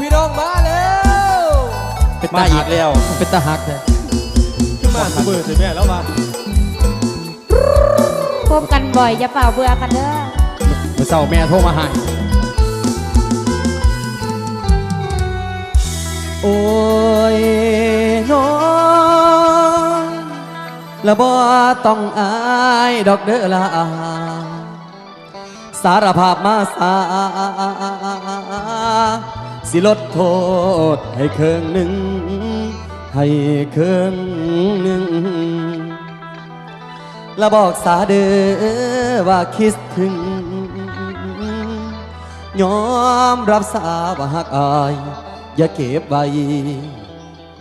แล้วพี่น้องมาแล้วมาอีกแล้ว เป็นตาหักเลยขึ้นมาสมือสิแม่แล้วมาพบกันบ่อยอย่าเป่าเบื่อกันเด้อเมื่อเช้าแม่โทรมาให้โอ้ยน้องละบ่ต้องอายดอกเด้อละสารภาพมาสา สิลดโทษให้เครื่องหนึ่ง ให้เครื่องหนึ่งและบอกสาเด้อว่าคิดถึง ยอมรับสาว่าหักอาย อย่าเก็บไว้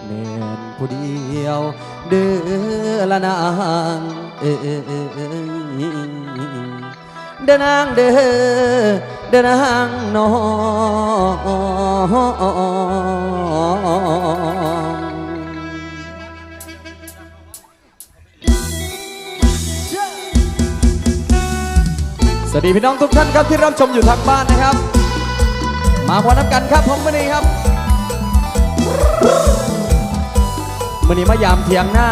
แม่นผู้เดียว เด้อละนางเอ้ยเด้อนางเด้อ เด้อนางน้องสวัสดีพี่น้องทุกท่านครับที่รับชมอยู่ทางบ้านนะครับ มาพอนับกันครับผมวันนี้ครับวันนี้มายามเถียงหน้า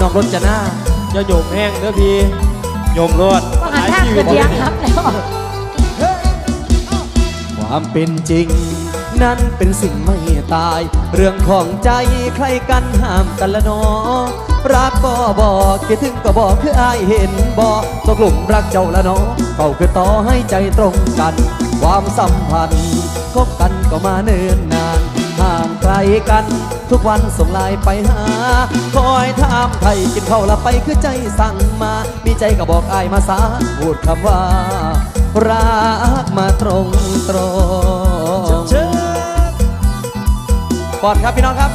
น้องรถจะหน้าอย่าโยมแห้งเด้อพี่โยมรวดว่าหันทางคือเดียงครับแล้ว ความเป็นจริง นั้นเป็นสิ่งไม่ตาย เรื่องของใจใครกันห้ามกันละนอรักก็บอกคิดถึงก็บอกคืออายเห็นบอกตกหลุมรักเจ้าละนอเฝ้าคือต่อให้ใจตรงกัน ความสัมพันธ์คบกันก็มาเนิ่นนานห่างไกลกัน ทุกวันส่งไลน์ไปหา คอยถามไทยกินข้าละไปคือใจสั่งมา มีใจก็บอกอายมาสาพูดคำว่า รักมาตรงตรงเชิญก่อนครับพี่น้องครับ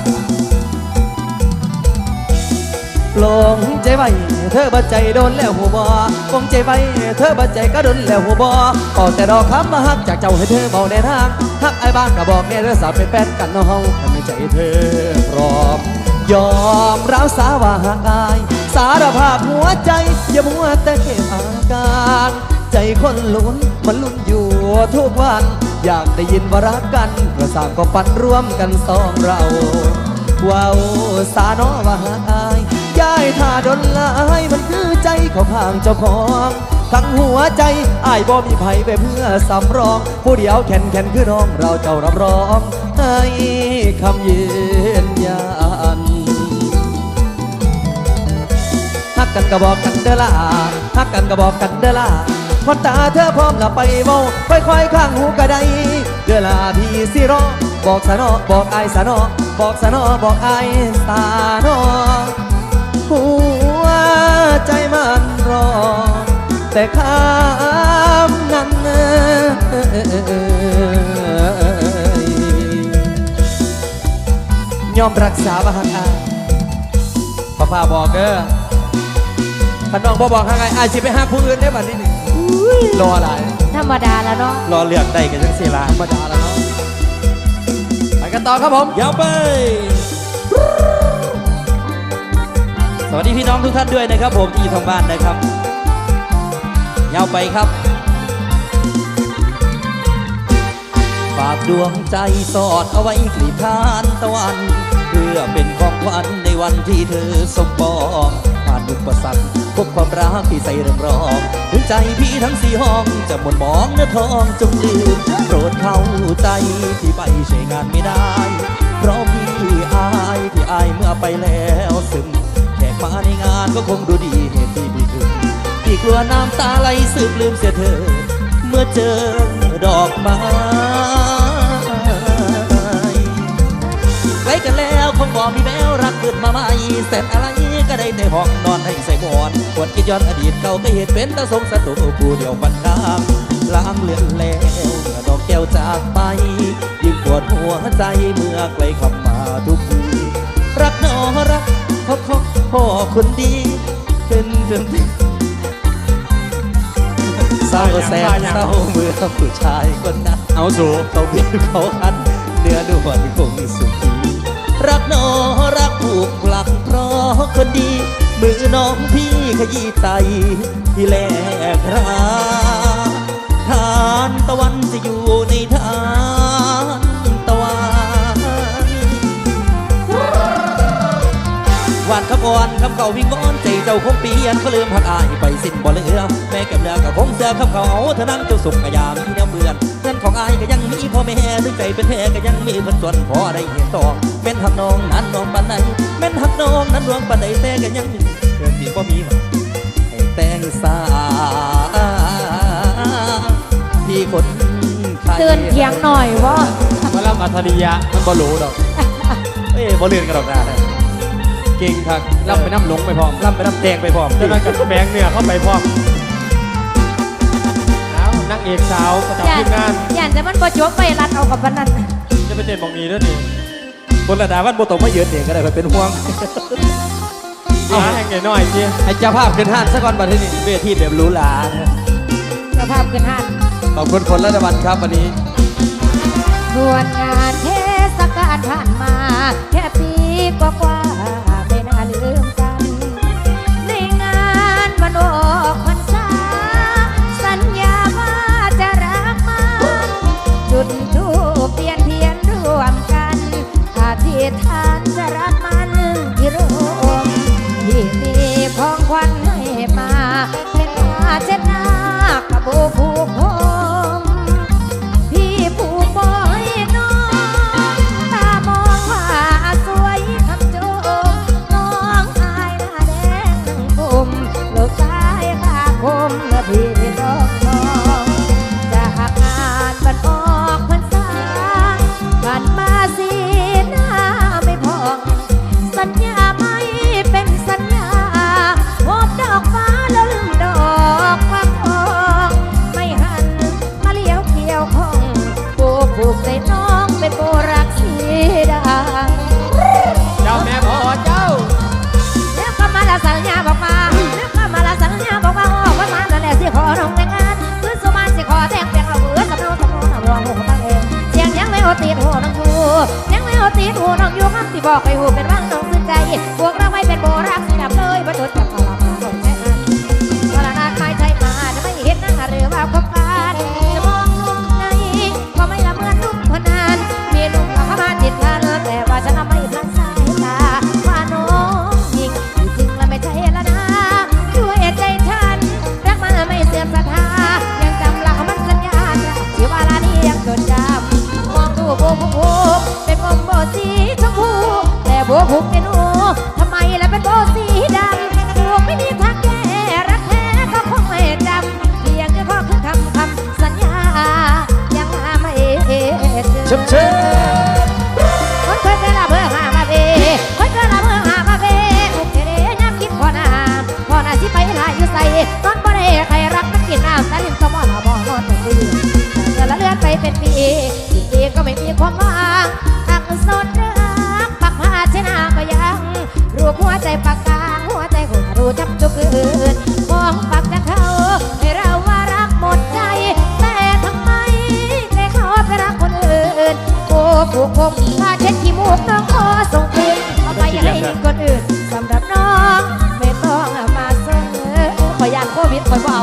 ลงใจไว้เธอบัดใจโดนแล้วหัวบอคงใจไว้เธอบัดใจก็โดนแล้วหัวบอก็แต่ดอกคำมาฮักจากเจ้าให้เธอเบาในทางฮักไอ้บ้างก็บอกแน่เธอสาวเป็นแฟนกันเน้องทำให้ใจเธอพร้อมยอมรับสาว่าหักอาย สารภาพหัวใจ อย่ามัวแต่เก็บอาการ ใจคนลุ้นมันลุ้นอยู่ทุกวัน อยากได้ยินว่ารักกันเพื่อสร้างความฝันร่วมกันสองเราว้าวสาโนว่าหาอายย้ายท่าดนลายมันคือใจของข้างเจ้าของทั้งหัวใจอายบ่มีไผไปเพื่อสำรอง ผู้เดียวแข็นแข็นคือน้องเราเจ้ารับรองให้คำยืนยันฮักกันก็บอกกันเด้อล่ะฮักกันก็บอกกันเด้อล่ะ พอตาเธอพร้อมละไปเมาค่อยๆข้างหูกระไดเด้อล่ะพี่สิรอบอกสะนอบอกไอายสะนอบอกสะนอบอกไอายสานอหัวใจมันรอ แต่ข้ามนั้นยอมรักษาบ้างอายพ่อพาบอกเด้อพันน้องบอบอกทางไงอาจจะไปหาผู้อื่นได้บัดนี้นี่ รออะไรธรรมดาแล้วเนาะรอเลือกได้กันจังสิละธรรมดาแล้วเนาะไปกันต่อครับผมยาวไป สวัสดีพี่น้องทุกท่านด้วยนะครับ ผมที่อยู่ทางบ้านนะครับยาวไปครับฝากดวงใจสอดเอาไว้กลีบทานตะวัน เพื่อเป็นของขวัญในวันที่เธอสมปองผ่านอุ ปสรรคพบความรักที่ใส่เรื่องรองถึงใจพี่ทั้งสี่ห้อง จะหมดมองเนื้อทองจงลืมโปรดเข้าใจที่ไปใช้งานไม่ได้ เพราะพี่อายที่อายเมื่อไปแล้วซึมแขกมาในงานก็คงดูดีเหตุที่ไม่ถึงพี่กลัวน้ำตาไหลซึมลืมเสียเธอ เมื่อเจอดอกไม้ไว้กันแล้วคงบอกมีแววรักเกิดมาใหม่เสร็จอะไร ก็ได้ในห้องนอนให้ใส่หมอนปวดคิดย้อนอดีตเก่าก็เหตุเป็นตาสงสารตัวผู้เดียวฟันข้างล้างเลือนแล้วเมื่อดอกแก้วจากไป ยิ่งปวดหัวใจเมื่อไกลคำมาทุกที รักหนอรักพ่อพ่อพ่อคนดีเป็นจนเศร้าแสนเศร้าเมื่อผู้ชายคนนั้นเอาสู่เขาเพียงเขาคันเนื้อด่วนคงสุขี รักน้อรักผูกหลักเพราะคนดี มือน้องพี่ขยี้ไตที่แหลกราทานตะวันจะอยู่ในทานตะวันวันขบวอนคำเก่าวิ่งบอนใจเจ้าคงเปลี่ยนก็ลืมหักอายไปสิ้นบ่เหลือแม่แกับเดือกับคงเสือคำเขาเอาเท่านั้นเจ้าสุขกระยามที่แนวเบือนเงินของอายกร แม่ถึงใจเป็นแพ้ก็ยังมีเพิ่นส่วนพอได้เห็นตองแม่นหักน้องนั้นน้องปานใดแม่นหักน้องนั้นดวงปานใดแต่ก็ยังมีเกินที่บ่มีหวังให้แต่งสาที่คนไทยเตือนเทียงหน่อยว่ามาล่ำอัธริยะมันบ่รู้ดอกเอ้ยบ่เลื่อนกันดอกนะเก่งทักล่ำไปน้ำหลงไปพร้อมล่ำไปน้ำแดงไปพร้อมเจ้าหน้ากับแบงเนื้อเข้าไปพร้อม แล้วนักเอกสาวประจำย่านทีมงานย่านแต่มันบ่จบไปรัดเอากับบันนั้นจะไปเต้นบองนี้ด้วยนี่บนระดาวันโบตกมาเยือนเองก็ได้มันเป็นห่วงเอาแห่งหน่อยๆจีให้เจ้าภาพขึ้นห้านซะก่อนบัดนี้เวทีแบบหรูหรานะเจ้าภาพขึ้นห้านขอบคุณคนรัฐบาลครับวันนี้ทวนงาน บอกให้หูเป็นว่างน้องซึ้งใจพว กผมผ้าเช็ดขี้มูกน้องขอส่งคืนเอาไปให้คนอื่นสำหรับน้อง ไม่ต้องมาเสนอขอยานโควิดคอยเบเอา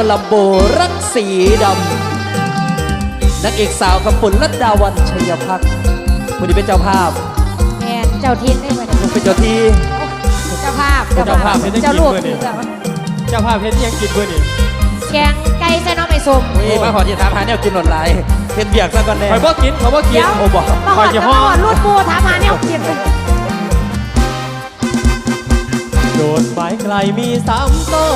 กับผลงานกอลัมโบรักสีดำนักเอกสาวกับฝนรัตดาวันชัยพักดิ์วันนี้เป็นเจ้าภาพแมนเจ้าทินได้ไหมเป็นเจ้าที่ เจ้าภาพเจ้าภาพเป็นได้เจ้ากินลูกเพื่อนนี่เจ้าภาพเพชรยังกินเพื่อนนี่แกงไก่ใส่น้องไม่สมนี่มาขอที่ถามหาแนวกินหลดหลายเห็นเบียกซะก่อนแน่คอยบ่กินคอยบ่กินเดี๋ยวโอ้บอกมาหคออยดจะมาห้อหอดรูดปูถามหาแนวกิน โดดไปไกลมีสามตอ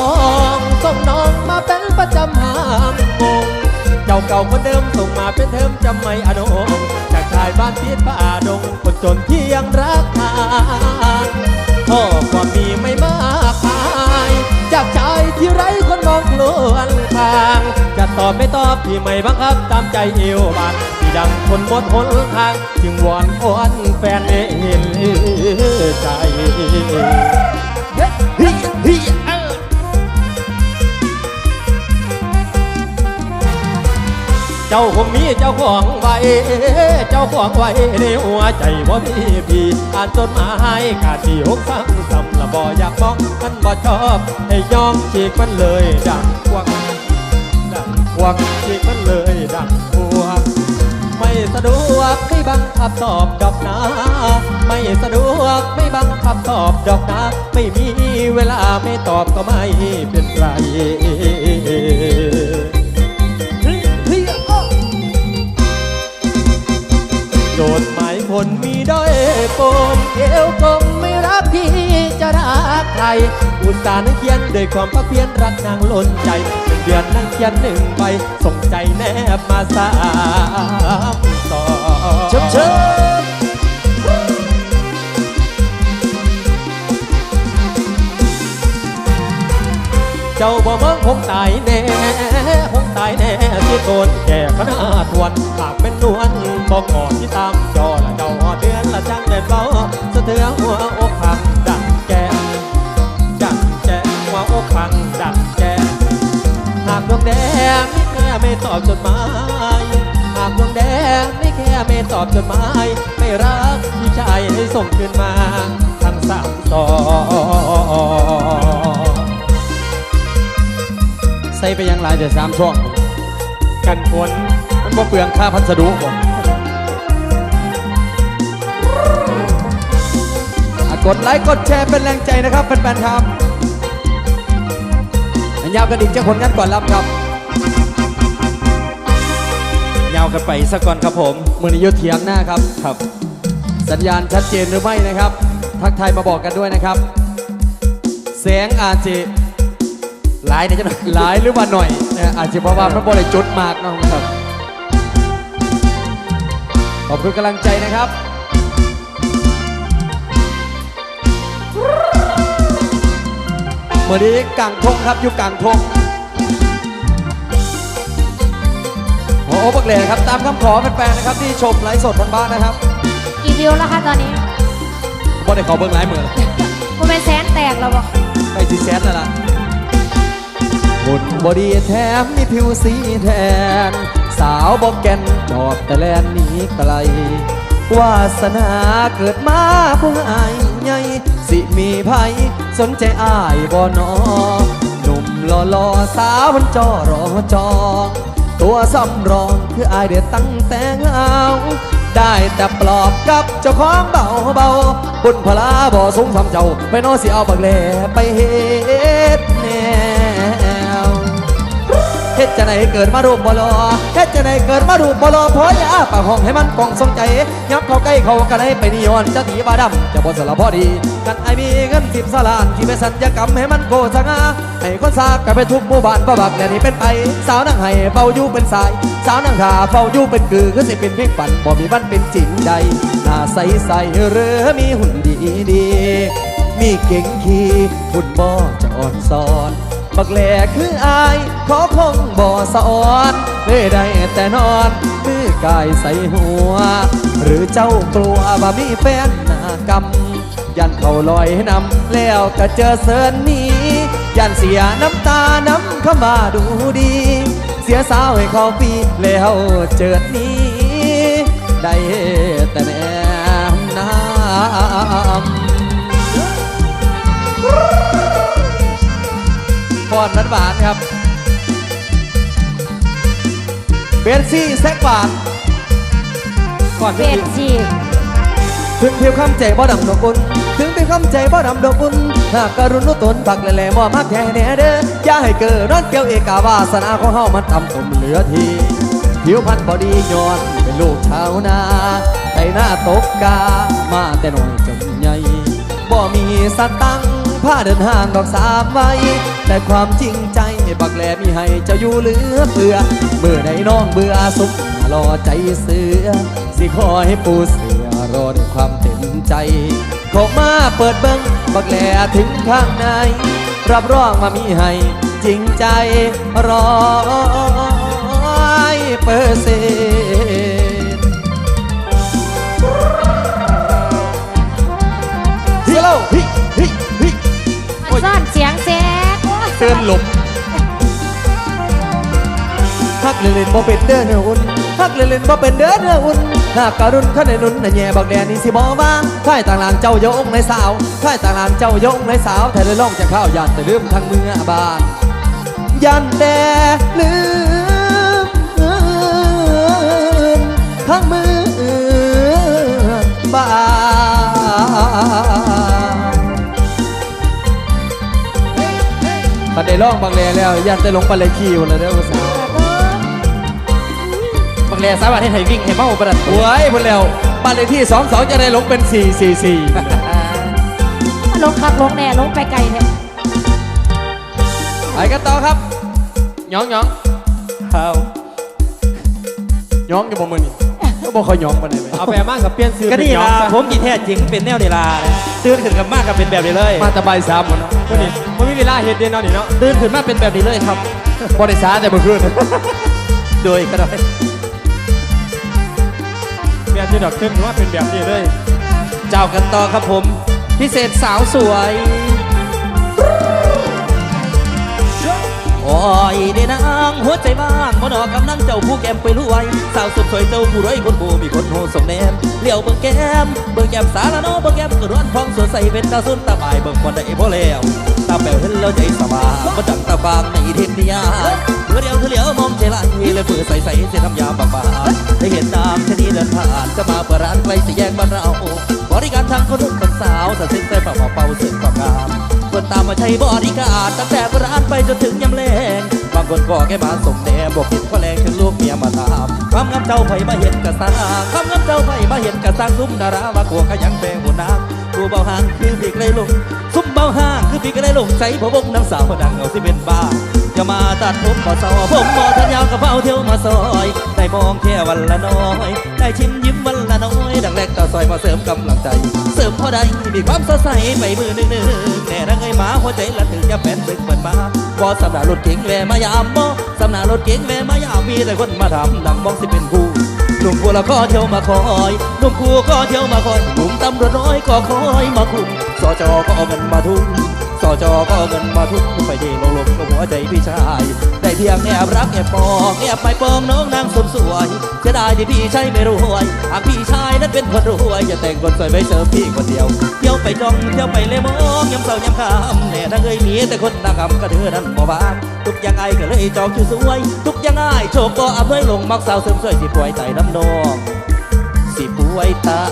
งส่งน้องมาเป็นประจำหามงงเจ้าเก่าคนเดิมส่งมาเป็นเทอมจำไม่อนงจากชายบ้านพีดป่าดงคนจนที่ยังรักทานพ่อความมีไม่มากมายจากชายที่ไร้คนมองคลวนทางจะตอบไม่ตอบที่ไม่บังคับตามใจเอวบานที่ดังคนหมดหนทาง จึงวอนวอนแฟนเห็นใจ ฮิฮิเออเจ้าคงมีเจ้าของไว้ เจ้าของไว้ในหัวใจว่ามีพี่อ่านจดหมายกาดที่หกซ้ำซ้ำละบ่อยากมองมันบ่ชอบให้ยอมฉีกมันเลยดังควักดังควักฉีกมันเลยดังควัก สะดวกไม่บังคับตอบดอกนะไม่สะดวกไม่บังคับตอบดอกนะไม่มีเวลาไม่ตอบก็ไม่เป็นไรโจทย์หมายคนมีด้อยปมเอวกลมไม่รักพี่จะ รักใครอุตส่าห์นั่งเขียนด้วยความพักเพียรรักนางล้นใจเป็นเดือนนั่งเขียนหนึ่งใบส่งใจแนบมาสามต่อเชิบเชิบเจ้าบ่เมืองคงตายแน่คงตายแน่ที่โกนแก่ขนาดวนหากเป็นนวลบอกก่อนที่ตามจอละเจ้าหอดเดือนละจังเด็ดเบาสะเทือนหัว ดวงแดงไม่แค่ไม่ตอบจดหมายหากดวงแดงไม่แค่ไม่ตอบจดหมาย ไม่รักพี่ชายให้ส่งคืนมาทั้งสามสอใส่ไปยังลายเดี๋ยวสามช่องกันฝนมันบ่เปลืองค่าพัสดุบ่อะกดไลค์กดแชร์เป็นแรงใจนะครับแฟนๆครับอัน ยาวกันอีกเจ้าคนงั้นก่อนรับครับยาวกันไปสักก่อนครับผมมือนี้อยุเถียงหน้าครับครับ สัญญาณชัดเจนหรือไม่นะครับ ทักทายมาบอกกันด้วยนะครับแสงอาจจะหลายเนี่ยจะหน่อยหลายหรือว่าหน่อยนะอาจจะเพราะว่ามันบริจุดมากเนาะครับขอบคุณกำลังใจนะครับ เมื่อนี้กลางทงครับอยู่กลางทงโอ้โหบักเหล่ครับ ตามคำขอแฟนๆนะครับ ที่ชมไลฟ์สดทางบ้านนะครับ กี่วิวแล้วคะตอนนี้บ่ได้ขอเบิ้งไลฟ์มือกูเป็นแสนแตกแล้วบอกไปซีแซนนั่นล่ะหุ่นบอดีแถมมีผิวสีแทน สาวบอกแก่นชอบแต่แลนหนีไกลวาสนาเกิดมาผู้อาย ใหญ่สิมีภัยสนใจอายบ่นอหนุ่มหล่อลอสาวมันจอรอจองตัวสำรองคืออายเด็ดตั้งแต่เอาได้แต่ปลอบกับเจ้าของเบาเบาๆบุญพลาบ่สูงสำเจ้าไปโนสิเอาบักแหล่ไปเฮ็ด เฮ็ดจะไหนเกิดมารูปบ่รอเฮ็ดจะไหนเกิดมารูปบ่รอเพราะยาปากห้องให้มันกองสงใจยับเข้าใกล้เขากันให้ไปนิยอนจะตีบาดำจะบ่สละพอดี กันไอมีเงินสิบสลานที่ไปสัญญกรรมให้มันโกสงาให้คนซากกันไปทุกหมู่บ้านบ่บักแน่นี่เป็นไป สาวนั่งให้เฝ้าอยู่เป็นสาย สาวนั่งขาเฝ้าอยู่เป็นกือคือสิเป็นเพียงฝันบ่มีวันเป็นจริงใดหน้าใสใสเรือมีหุ่นดีดีมีเก่งขี่หุ่นบ่จะอ่อนซ้อน บักแหล่คืออายขอคงบ่สะออนเลยได้แต่นอนมือกายใส่หัว หรือเจ้ากลัวว่มีแฟนหน้ากำยันเขาลอยนำแล้วก็เจอเสินนี้ ยันเสียน้ำตาน้ำเข้ามาดูดี เสียสาวให้เขาปีแล้วเจิดนี้ได้ เบนซี่แซกหวานก่อนเบที่นจีถึงเพียวคำใจบ่ดำดอกบุญถึงเพียวคำใจบ่ดำดอกบุญหากการุณนุตนผักแหล่ๆบ่มักแท้แน่เด้ออย่าให้เกิดนอนเกี่ยวเอกาวาสนาของเฮามันต่ำตมเหลือทีผิวพันธุ์บอดีย้อนเป็นลูกชาวนาไถหน้าตกกามาแต่น้อยจนใหญ่บ่มีสตังค์พาเดินห่างดอกสามไว้แต่ความจริงใจ บักแลมีให้เจ้าอยู่เหลือเฟือเมื่อใดน้องเบื่อสุขรอใจเสือ สิขอให้ปูเสือรอด้วยความเต็มใจขอมาเปิดเบิ้งบักแลถึงข้างในรับรองมามีให้จริงใจร้อยเปอร์เซ็นต์สโลว์ฮิฮิฮิอันซ่อน เล่นๆบ่เป็นเด้อเนื้ออุ่นฮักเล่นๆบ่เป็นเด้อเนื้ออุ่นหากการุณข้าในนุ่นน่ะแย่บักแดนนี่สิบ่ว่าค่ายต่างหลังเจ้าโยงในสาวค่ายต่างหลังเจ้าโยงในสาวแท้ได้ลองจะข้าวยานแต่ลืมทางเมืองบ้านยันแดลืมทั้งมือบ้านตอนได้ร้องบางแลแล้วยันได้ลงไปเลยขี่วันละเด้อภาษาบัก แลสามารถให้ไทยวิ่งให้เมาประดับโอ้ยพุ่นแล้วบ้านเลขที่สองสองจะได้ลงเป็นสี่สี่สี่ลงคักลงแน่ลงไปไกลเนี่ยไปกันต่อครับหยองหยองครับหยองอยู่บ่มือนี่ก็บอกเขายองมาได้ไหมเอาไปมากกับเปลี่ยนซื้อก็เป็นนี่หยองล่ะซะผมกี่แท้จริงเป็นแนวเวลาตื่นขึ้นกับมากกับเป็นแบบนี้เลย มาตะบายสามหมดเนาะคนนี้มันมีเวลาเฮ็ดเด่นเนาะนี่เนาะตื่นขึ้นมาเป็นแบบนี้เลยครับบริษัทแต่เมื่อคืนโดยก็ได้ เรียที่ดอกขึ้นว่าเป็นแบบนี้เลย เจ้ากันต่อครับผม พิเศษสาวสวยโอ้ยเดนางหัวใจบ้างมนอกกำนังเจ้าผู้แก้มไปรวยสาวสุดสวยเจ้าผู้รวยคนผู้มีคนโหสมแนมเลี้ยวเบิ่งแก้มเบิ่งแก้มสารโนเบิ่งแก้มกระร้อนพองสดใสเป็นตาสุนตาบายเบิ่งคนได้พอแล้วตาแป๋วเห็นแล้วใจสบายมาดังตาบางในเทพนิยาย อเดียวเธอเหลียวมองใจไหลเลยฝือใส่ใส่เส้นน้ำยาบางบางได้เห็นน้ำชะนีเดินผ่านจะมาเปิดร้านใกล้สี่แยกบ้านเราบริการทางคนรุ่นคนสาวแต่สิ้นใจเป่าเป่าเสียงความงามคนตามมาใช้บริการตั้งแต่ร้านไปจนถึงยำแรงบางคนก็แค่มาส่งแนมบอกเห็นก็แรงถึงลูกเมียมาตามความงามเจ้าไผ่มาเห็นกระซังความงามเจ้าไผ่มาเห็นกระซังซุ้มดาราว่าขัวขยันแปลงหัวน้ำกูเบาหางคือปีกเลยลงซุ้มเบาหางคือปีกเลยลงใจพะบกนางสาวดังเอาสิเป็นบ้า อย่ามาตัดผมมาซอผมมอทันยาวกระเป๋าเที่ยวมาซอย ได้มองแค่วันละน้อย ได้ชิมยิ้มวันละน้อย ดังแรกต่อซอยมาเสริมกำลังใจ เสริมพอได้มีความสดใสไปมือหนึ่งหนึ่งแน่นังไงหมาหัวใจละถึงจะแฟนซึกเปิดมาบอสำนารถเก๋งแวมายามบอสำนารถเก๋งแวมายามมีแต่คนมาทำดังมองสิเป็นผู้หนุ่มกูละก็เที่ยวมาคอยหนุ่มกูก็เที่ยวมาคอยหนุ่มตำรวจน้อยก็คอยมาคุมสจก็เอาเงินมาทุ่ม สจอก็เงินมาทุกไปที่ลงลมกับหัวใจพี่ชาย ได้เพียงแอบรักแอบปองแอบไปปองน้องนางสมสวยเสียดายที่พี่ชายไม่รวยหากพี่ชายนั้นเป็นคนรวยอย่าแต่งคนสวยไว้เสิร์ฟพี่คนเดียวเที่ยวไปจ้องเที่ยวไปเลยมองยำเศร้ายำคำแน่ถ้าเคยมีแต่คนน้ากำก็เธอนั้นบ่บานทุกอย่างไอก็เลยจองชื่อสวย ทุกอย่างไอโชคก็อำนวยลงมักสาวเสริมสวยสิป่วยใจน้ำนองสิป่วยตา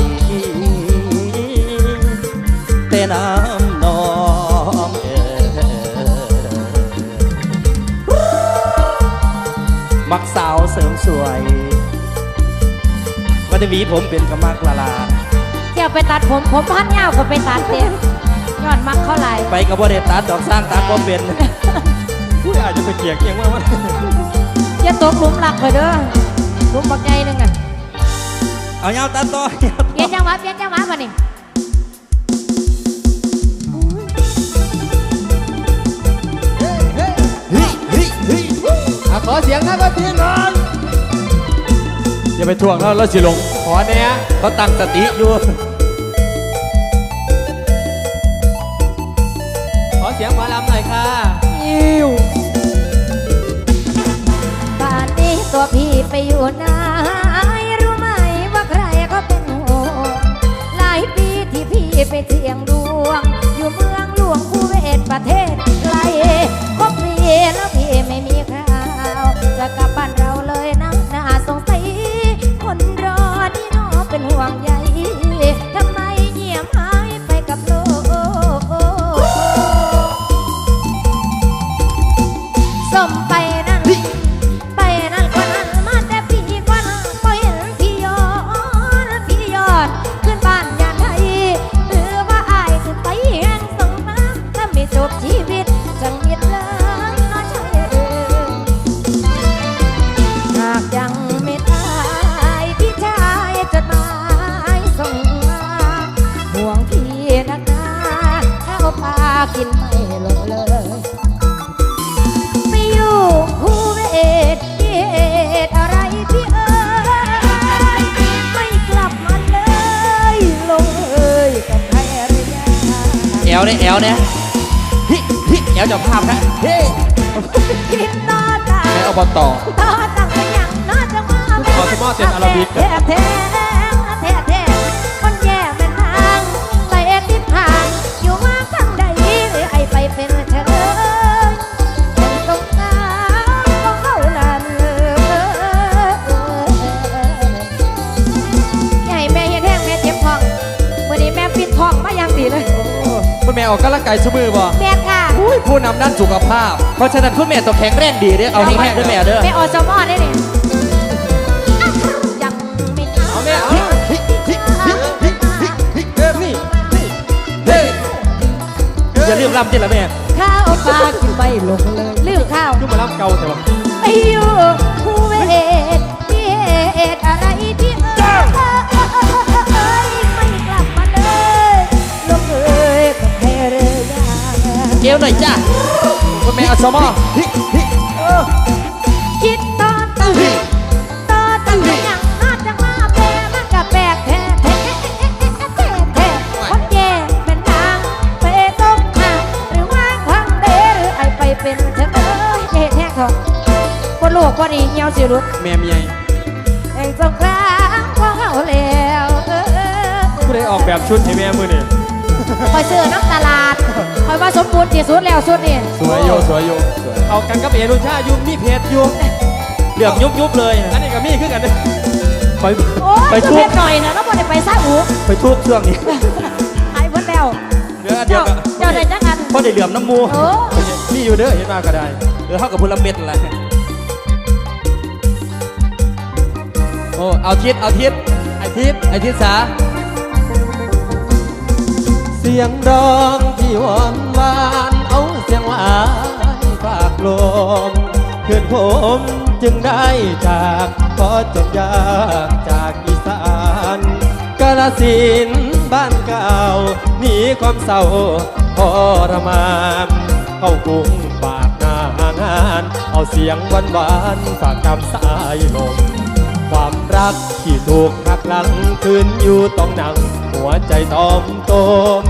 ยแต่น้ำ ริมสวยว่าจะหวีผมเป็นกระมักละลาเที่ยวไปตัดผมผมพันยาวก็ไปตัดเต็มย้อนมักเขาไหลายไปกับบ่ได้ตัดดอกสร้างตัดบ่เป็นผู้อาจจะไปเกลียกเอียงว่ามันอย่าตกหลุมหลักไปเด้อหลุมบักใหญ่หนึงอะเอาเงาตัดต่อเปลี่ยนจังหวะเปลี่ยนจังหวะมานี่เฮ้ยเฮ้ยเฮ้ยอะขอเสียงนะก็ทีหน่อย อย่าไปทวงแล้วเราสิลงขอเนี้ยเขาตั้งสติอยู่ขอเสียงหมอลำหน่อยค่ะอิวป่านนี้ตัวพี่ไปอยู่ไหนรู้ไหมว่าใครก็เป็นห่วงหลายปีที่พี่ไปเที่ยงดวง อยู่เมืองหลวงคูเวตประเทศไกลก็เปลี่ยนแล้วพี่ไม่มีข่าวจะกลับบ้านเรา เออกกำลังกายชั่วมือบ่แม่ค่ะอุ้ยผู้นำด้านสุขภาพ เพราะฉะนั้นคุณแม่ต้องแข็งแรงดีเด้อเอาแห้งๆด้วยแม่เด้อแม่อสมอได้เนี่ยยังไม่เอาเอาแม่เอาเออนี่นี่เฮ้ยอย่าลืมลำจิละแม่ข้าวปลากินไปลงเลยลืมข้าวคือมาล่ำเก่าแต่ว่าไปอยู่ เอวหน่อยจ้าคุณแม่เอาสมอคิดตอนตั้งตอนตั้งยังน่าจะมาแปรมันกับแปลกแท้แท้แท้แท้คนแย่เป็นทางไปตรงทาหรือว่าทางเดหรือไอไปเป็นเธอเอ้ยเหตุแท้ทองคนลูกคนนี้เหี่ยวสิรุดแม่เมียแห่งสงครามขอเขาแล้วเออผู้ใดออกแบบชุดให้แม่มือนี่ คอยซื้อน้ำตลาดคอยว่าสมบูรณ์ที่สุดแล้วสุดนี่สวยโยสวยโยเอากันกับเอนุชายุมีเพจอยุเหลือบยุบยุบเลยอันนี้ก็มีคือกันเด้อไปโอ้ยไปจะทุเพ็บดหน่อยนะแล้วบ่ได้ไปซ่าหูไปทุบช่วงนี้หายหมดแล้วเดี๋ยวเดี๋ยเจ้าวเจ้าได้จักอันเพราะได้เหลื่อมน้ำมูโอ้มีอยู่เด้อเห็นมาก็ได้เออเท่ากับพลเม็ดอะไรโอ้เอาทิศเอาทิศไอทิศไอทิศสา เสียงร้องที่หวานหวานเอาเสียงหวานฝากลมเพื่อนผมจึงได้จากขอจบยากจากอีสานกาลสินบ้านเก่าหนีความเศร้าทรมานเข้ากรุงฝากหน้างาน เอาเสียงหวานหวานฝากตามสายลม ความรักที่ถูกหักหลังคืนอยู่ต้องหนัง หัวใจตอมตม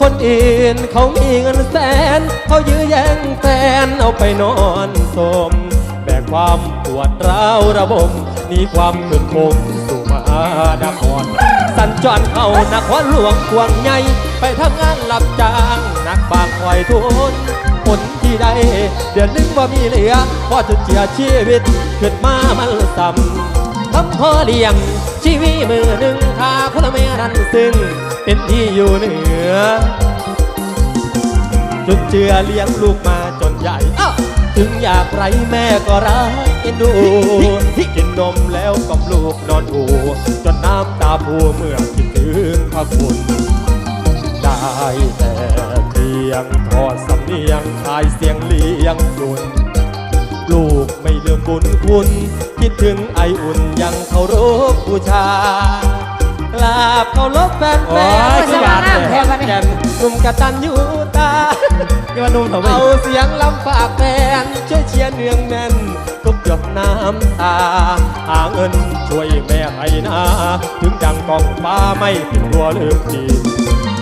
คนอื่นเขามีเงินแสน เขายื้อแย่งแฟนเอาไปนอนสม แบกความปวดร้าวระบมนี่ความขืนคมสู่มหานครสัญจรเข้านครหลวงกวงใหญ่ไปทำงานรับจ้างนักบางคอยทุนผลที่ได้เดือนนึงว่ามีเหลือพอจะเจียชีวิตขึ้นมามันซ้ำำพอเลี้ยง ชีวิตมือหนึ่งข้าพลเมืองนั้นซึ่ง เป็นที่อยู่เหนือจนเจือเลี้ยงลูกมาจนใหญ่อ้าวถึงอยากไรแม่ก็รักเอ็นดู กินนมแล้วกับลูกนอนอูจนน้ำตาพูเมื่อคิดถึงพระคุณ ได้แต่เพียงทอดสำเนียงทายเสียงเลี้ยงดุนลูกไม่ลืมบุญคุณ คิดถึงไออุ่นยังเคารพบูชากราบเคารพแฟนแฟโอ้นยคือหวานแทนแก่นหนุ่มกระตันยูตานี่ว่านุ่มเถอะเว้เอายเสียงลำฝากแฟนช่วยเชียร์เนืองแน่นทุกหยดน้ำตาหาเงินช่วยแม่ให้นาถึงดังกองฟ้าไม่ถึงรัวเลือกดี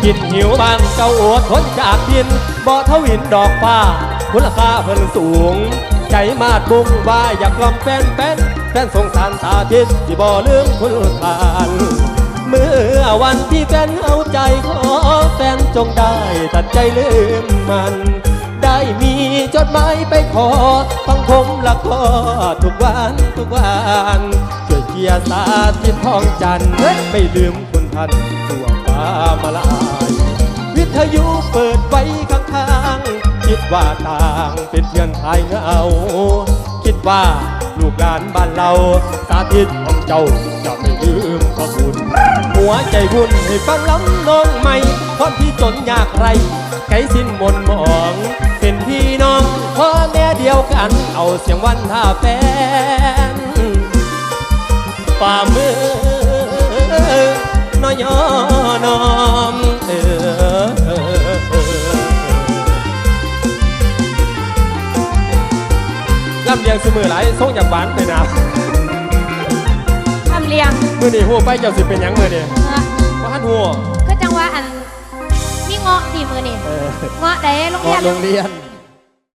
กินหิวบางเจ้าอดทนจากดินบ่อทวินดอกฟ้ามูลค่าเพิ่นสูง ใจมาดบุ้งว่าอยากลำแฟนแฟนแฟนสงสารสาธิตที่บ่ลืมคุณทานเมื่อวันที่แฟนเอาใจขอแฟนจงได้ตัดใจลืมมัน ได้มีจดหมายไปขอฟังผมละขอทุกวันทุกวันช่วยเกียร์สาธิตทองจันทร์ไม่ลืมคุณท่านทั่วฟ้ามาลาย วิทยุเปิดไว้คิด ว่าต่างเป็นเพื่อนทายเงา คิดว่าลูกหลานบ้านเราสาธิตของเจ้าจะไม่ลืมพระคุณหัวใจบุญให้ฟังล้ำน้องใหม่ความที่จนยากไรไกลสิ้นมนหมอง เป็นพี่น้องพ่อแม่เดียวกัน เอาเสียงวันท่าแฟนฝ่ามือน้อยยอนอม ลำเลียงสมือหลายส่งจากบ้านไปนะทำเลียงมือนี่หัวไปเจ้าสิเป็นหยังมือนี่เออว่าหันหัวก็จังว่าอันมีเงาะดีมือนี่เออเงาะได้โรงก่เรีอยนนโรงเรียน